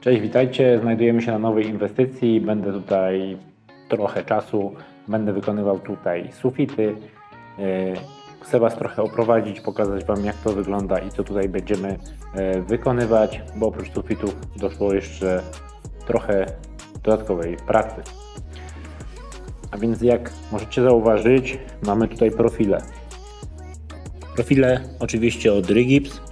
Cześć, witajcie. Znajdujemy się na nowej inwestycji. Będę tutaj trochę czasu. Będę wykonywał tutaj sufity. E, Chcę Was trochę oprowadzić, pokazać Wam jak to wygląda i co tutaj będziemy e, wykonywać, bo oprócz sufitów doszło jeszcze trochę dodatkowej pracy. A więc jak możecie zauważyć, mamy tutaj profile. Profile oczywiście od Rigips.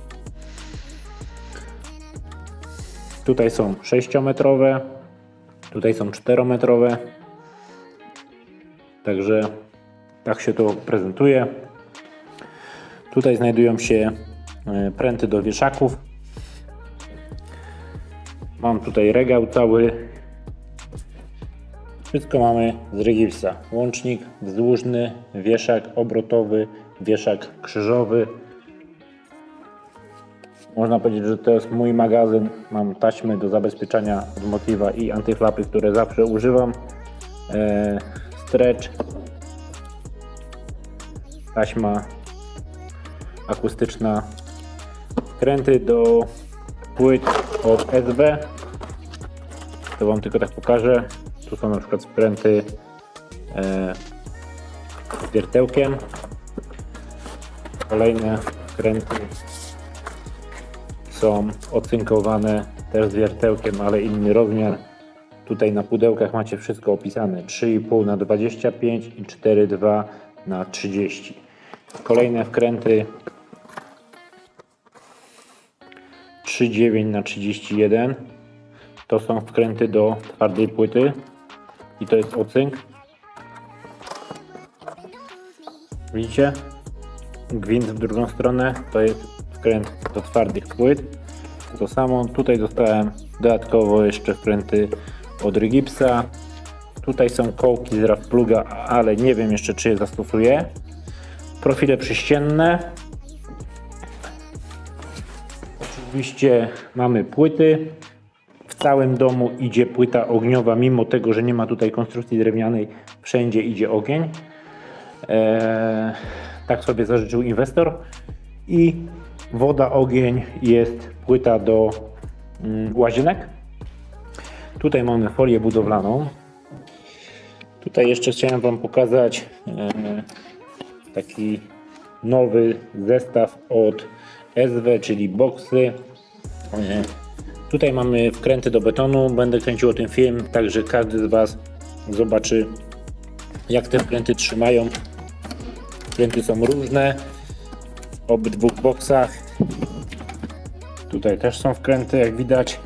Tutaj są 6-metrowe, tutaj są 4-metrowe. Także tak się to prezentuje. Tutaj znajdują się e, pręty do wieszaków. Mam tutaj regał cały. Wszystko mamy z Rigipsa. Łącznik wzdłużny, wieszak obrotowy, wieszak krzyżowy. Można powiedzieć, że to jest mój magazyn. Mam taśmy do zabezpieczania od motywa i antyflapy, które zawsze używam. E, stretch, taśma akustyczna, kręty do płyt od SB. To Wam tylko tak pokażę. Tu są na przykład spręty e, z wiertełkiem. Kolejne kręty są ocynkowane też z wiertełkiem, ale inny rozmiar. Tutaj na pudełkach macie wszystko opisane 3,5 na 25 i 4,2 na 30. Kolejne wkręty 3,9 na 31 to są wkręty do twardej płyty i to jest ocynk. Widzicie? Gwint w drugą stronę to jest wkręt do twardych płyt. To samo tutaj dostałem dodatkowo jeszcze wkręty od Rigipsa. Tutaj są kołki z RAW Pluga, ale nie wiem jeszcze czy je zastosuję. Profile przyścienne. Oczywiście mamy płyty. W całym domu idzie płyta ogniowa, mimo tego, że nie ma tutaj konstrukcji drewnianej, wszędzie idzie ogień. Eee, tak sobie zażyczył inwestor. I woda, ogień jest płyta do mm, łazienek. Tutaj mamy folię budowlaną. Tutaj jeszcze chciałem Wam pokazać e, taki nowy zestaw od SW, czyli boksy. E, Tutaj mamy wkręty do betonu. Będę kręcił o tym film, także każdy z Was zobaczy, jak te wkręty trzymają. Wkręty są różne obydwu boksach. Tutaj też są wkręty, jak widać.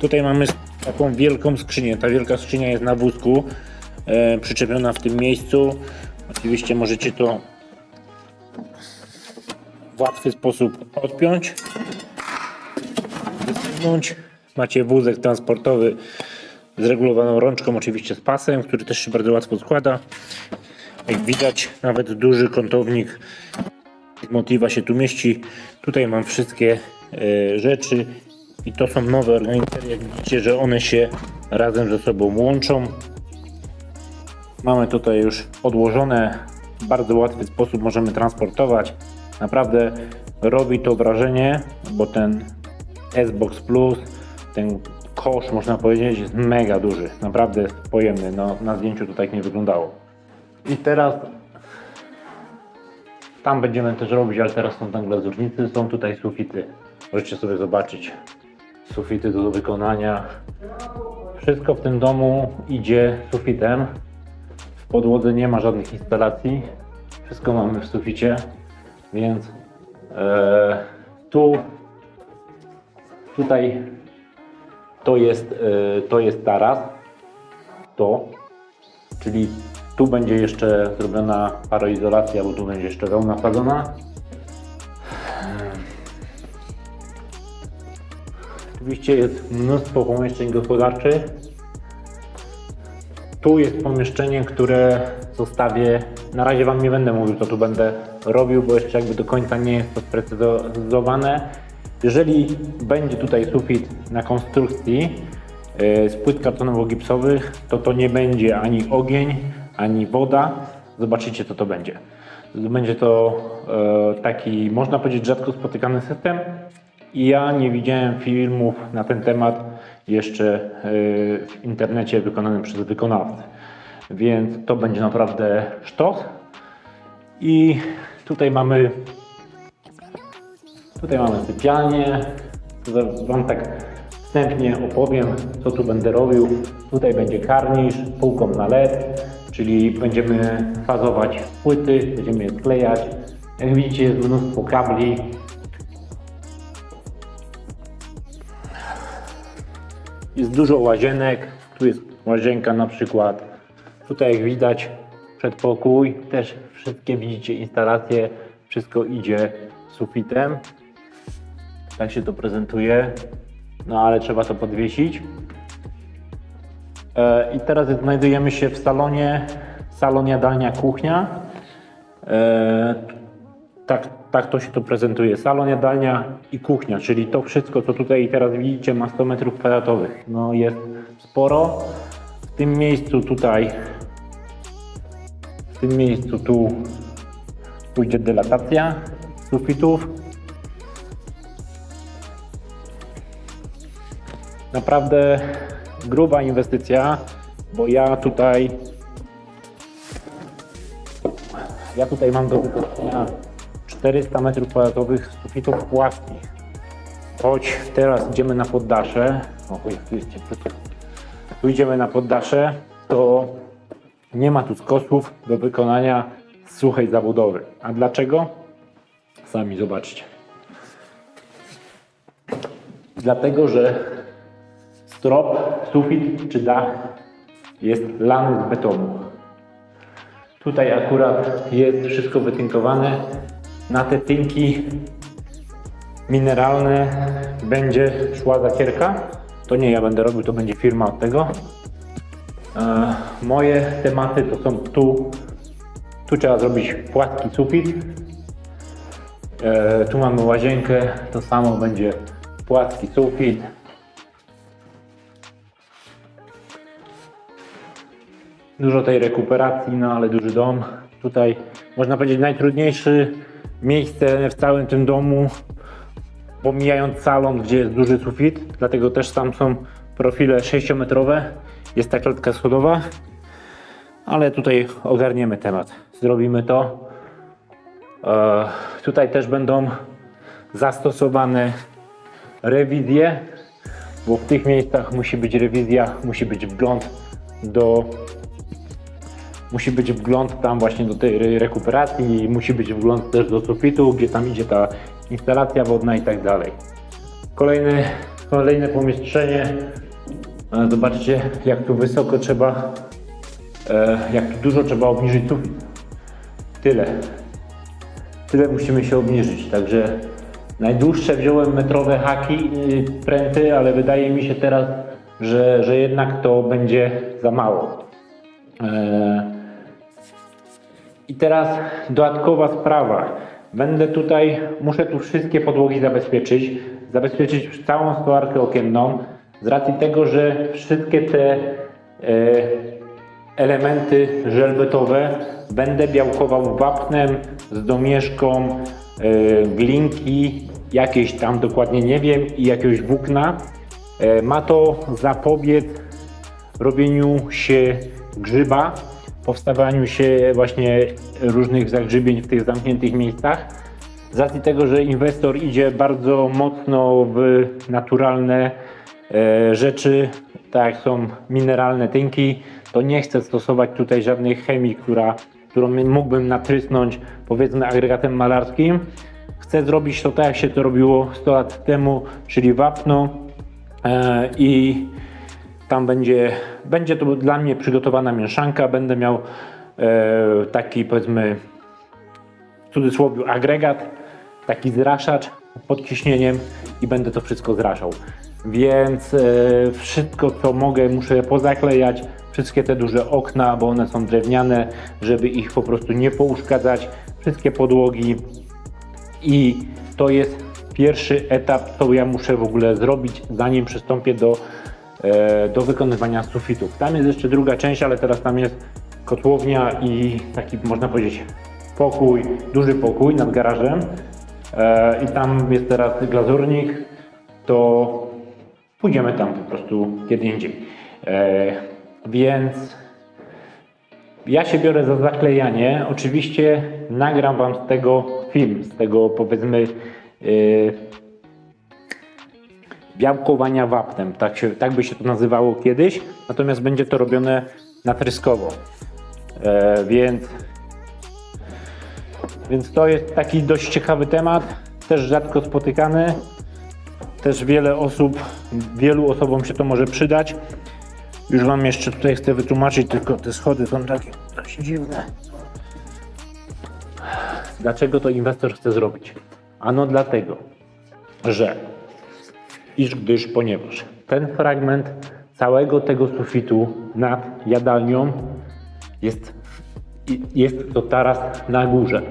Tutaj mamy taką wielką skrzynię. Ta wielka skrzynia jest na wózku, e, przyczepiona w tym miejscu. Oczywiście możecie to w łatwy sposób odpiąć, wyciągnąć. Macie wózek transportowy z regulowaną rączką, oczywiście z pasem, który też się bardzo łatwo składa. Jak widać, nawet duży kątownik motywa się tu mieści. Tutaj mam wszystkie e, rzeczy i to są nowe organizatory. Jak widzicie, że one się razem ze sobą łączą. Mamy tutaj już odłożone. W bardzo łatwy sposób możemy transportować. Naprawdę robi to wrażenie, bo ten S-Box Plus, ten kosz można powiedzieć jest mega duży. Naprawdę jest pojemny. No, na zdjęciu to tak nie wyglądało. I teraz tam będziemy też robić, ale teraz są tam glazurnicy, są tutaj sufity. Możecie sobie zobaczyć. Sufity do wykonania. Wszystko w tym domu idzie sufitem. W podłodze nie ma żadnych instalacji. Wszystko mamy w suficie. Więc e, tu tutaj to jest, e, to jest taras. To, czyli tu będzie jeszcze zrobiona paroizolacja, bo tu będzie jeszcze wełna wsadzona. Oczywiście jest mnóstwo pomieszczeń gospodarczych. Tu jest pomieszczenie, które zostawię. Na razie Wam nie będę mówił, co tu będę robił, bo jeszcze jakby do końca nie jest to sprecyzowane. Jeżeli będzie tutaj sufit na konstrukcji e, z płyt kartonowo-gipsowych, to to nie będzie ani ogień, ani woda. Zobaczycie, co to będzie. Będzie to e, taki, można powiedzieć, rzadko spotykany system. I ja nie widziałem filmów na ten temat jeszcze e, w internecie wykonanym przez wykonawcę. Więc to będzie naprawdę sztos. I tutaj mamy Tutaj mamy sypialnię. Zaraz Wam tak wstępnie opowiem, co tu będę robił. Tutaj będzie karnisz, półką na LED, czyli będziemy fazować płyty, będziemy je sklejać. Jak widzicie jest mnóstwo kabli. Jest dużo łazienek. Tu jest łazienka na przykład. Tutaj jak widać przedpokój. Też wszystkie widzicie instalacje. Wszystko idzie sufitem. Tak się to prezentuje. No ale trzeba to podwiesić. E, I teraz znajdujemy się w salonie, salon jadalnia, kuchnia. E, tak, tak to się tu prezentuje. Salon jadalnia i kuchnia, czyli to wszystko, co tutaj teraz widzicie, ma 100 metrów kwadratowych. No jest sporo. W tym miejscu tutaj, w tym miejscu tu pójdzie dylatacja sufitów. Naprawdę gruba inwestycja, bo ja tutaj ja tutaj mam do wykorzystania 400 metrów kwadratowych sufitów płaskich. Choć teraz idziemy na poddasze, o jak tu jest tu idziemy na poddasze, to nie ma tu skosów do wykonania suchej zabudowy. A dlaczego? Sami zobaczcie. Dlatego, że strop, sufit czy dach jest lany z betonu. Tutaj akurat jest wszystko wytynkowane. Na te tynki mineralne będzie szła zacierka. To nie ja będę robił, to będzie firma od tego. E, moje tematy to są tu. Tu trzeba zrobić płaski sufit. E, tu mamy łazienkę, to samo będzie płaski sufit. Dużo tej rekuperacji, no ale duży dom. Tutaj można powiedzieć najtrudniejsze miejsce w całym tym domu, pomijając salon, gdzie jest duży sufit, dlatego też tam są profile 6-metrowe. Jest ta klatka schodowa, ale tutaj ogarniemy temat. Zrobimy to. E, tutaj też będą zastosowane rewizje, bo w tych miejscach musi być rewizja, musi być wgląd do musi być wgląd tam właśnie do tej re- rekuperacji, musi być wgląd też do sufitu, gdzie tam idzie ta instalacja wodna i tak dalej. Kolejne, kolejne pomieszczenie. E, Zobaczcie jak tu wysoko trzeba, e, jak tu dużo trzeba obniżyć sufit. Tyle. Tyle musimy się obniżyć, także najdłuższe wziąłem metrowe haki, pręty, ale wydaje mi się teraz, że, że jednak to będzie za mało. E, I teraz dodatkowa sprawa. Będę tutaj, muszę tu wszystkie podłogi zabezpieczyć, zabezpieczyć całą stolarkę okienną, z racji tego, że wszystkie te e, elementy żelbetowe będę białkował wapnem z domieszką e, glinki, jakieś tam dokładnie nie wiem i jakiegoś włókna. E, ma to zapobiec robieniu się grzyba, powstawaniu się właśnie różnych zagrzybień w tych zamkniętych miejscach. Z racji tego, że inwestor idzie bardzo mocno w naturalne e, rzeczy, tak jak są mineralne tynki, to nie chcę stosować tutaj żadnej chemii, która, którą mógłbym natrysnąć powiedzmy agregatem malarskim. Chcę zrobić to tak, jak się to robiło 100 lat temu, czyli wapno e, i tam będzie, będzie to dla mnie przygotowana mieszanka. Będę miał e, taki powiedzmy w cudzysłowie agregat, taki zraszacz pod ciśnieniem i będę to wszystko zraszał. Więc e, wszystko co mogę muszę pozaklejać, wszystkie te duże okna, bo one są drewniane, żeby ich po prostu nie pouszkadzać, wszystkie podłogi i to jest pierwszy etap, co ja muszę w ogóle zrobić, zanim przystąpię do, do wykonywania sufitów. Tam jest jeszcze druga część, ale teraz tam jest kotłownia i taki można powiedzieć pokój, duży pokój nad garażem e, i tam jest teraz glazurnik, to pójdziemy tam po prostu kiedy indziej. E, więc ja się biorę za zaklejanie. Oczywiście nagram Wam z tego film, z tego powiedzmy białkowania wapnem. Tak, się, tak by się to nazywało kiedyś. Natomiast będzie to robione natryskowo. E, więc, więc to jest taki dość ciekawy temat. Też rzadko spotykany. Też wiele osób, wielu osobom się to może przydać. Już Wam jeszcze tutaj chcę wytłumaczyć, tylko te schody są takie dość dziwne. Dlaczego to inwestor chce zrobić? Ano dlatego, że iż gdyż, ponieważ ten fragment całego tego sufitu nad jadalnią jest, jest to taras na górze.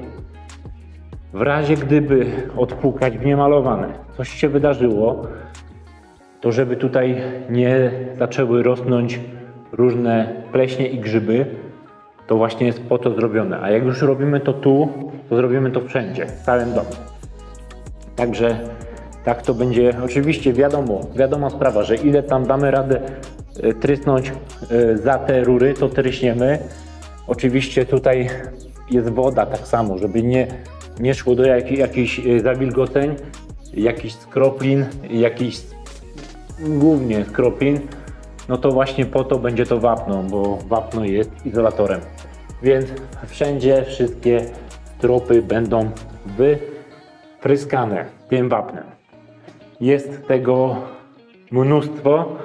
W razie gdyby odpukać w niemalowane, coś się wydarzyło, to żeby tutaj nie zaczęły rosnąć różne pleśnie i grzyby, to właśnie jest po to zrobione. A jak już robimy to tu, to zrobimy to wszędzie, w całym domu. Także tak to będzie. Oczywiście wiadomo, wiadoma sprawa, że ile tam damy radę e, trysnąć e, za te rury, to tryśniemy. Oczywiście tutaj jest woda tak samo, żeby nie, nie szło do jak, jakichś e, zawilgoceń, jakichś skroplin, jakichś głównie skroplin, no to właśnie po to będzie to wapno, bo wapno jest izolatorem. Więc wszędzie wszystkie stropy będą wypryskane tym wapnem. Jest tego mnóstwo,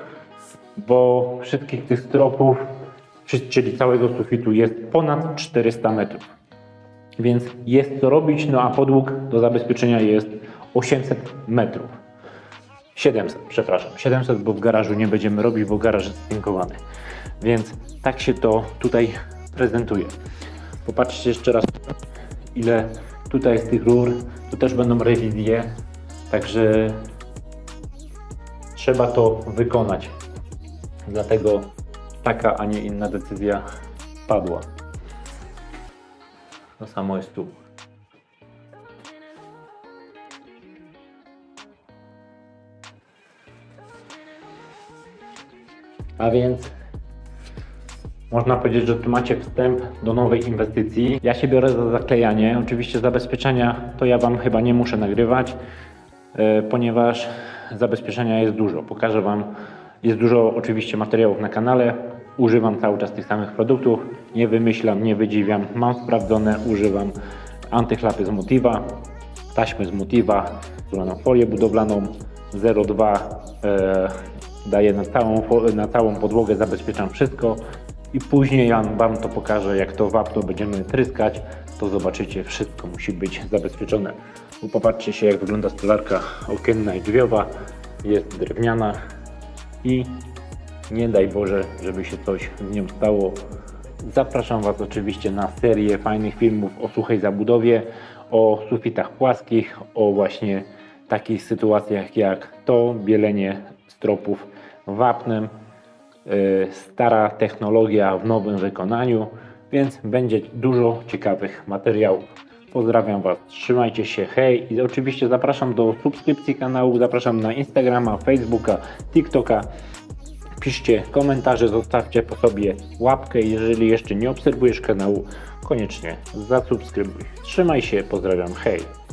bo wszystkich tych stropów, czy- czyli całego sufitu jest ponad 400 metrów. Więc jest co robić, no a podłóg do zabezpieczenia jest 800 metrów. 700, przepraszam. 700, bo w garażu nie będziemy robić, bo garaż jest spinkowany. Więc tak się to tutaj prezentuje. Popatrzcie jeszcze raz, ile tutaj jest tych rur. Tu też będą rewizje, także trzeba to wykonać. Dlatego taka, a nie inna decyzja padła. To samo jest tu. A więc można powiedzieć, że tu macie wstęp do nowej inwestycji. Ja się biorę za zaklejanie. Oczywiście zabezpieczenia to ja Wam chyba nie muszę nagrywać, ponieważ zabezpieczenia jest dużo. Pokażę Wam, jest dużo oczywiście materiałów na kanale. Używam cały czas tych samych produktów. Nie wymyślam, nie wydziwiam. Mam sprawdzone, używam antychlapy z Motiva, taśmy z Motiva, która na folię budowlaną 0,2 e, daję na całą, na całą podłogę, zabezpieczam wszystko i później ja Wam to pokażę, jak to wapno będziemy tryskać, to zobaczycie, wszystko musi być zabezpieczone. Popatrzcie się, jak wygląda stolarka okienna i drzwiowa, jest drewniana i nie daj Boże, żeby się coś z nią stało. Zapraszam Was oczywiście na serię fajnych filmów o suchej zabudowie, o sufitach płaskich, o właśnie takich sytuacjach jak to, bielenie stropów wapnem, yy, stara technologia w nowym wykonaniu, więc będzie dużo ciekawych materiałów. Pozdrawiam Was, trzymajcie się, hej i oczywiście zapraszam do subskrypcji kanału, zapraszam na Instagrama, Facebooka, TikToka. Piszcie komentarze, zostawcie po sobie łapkę. Jeżeli jeszcze nie obserwujesz kanału, koniecznie zasubskrybuj. Trzymaj się, pozdrawiam, hej.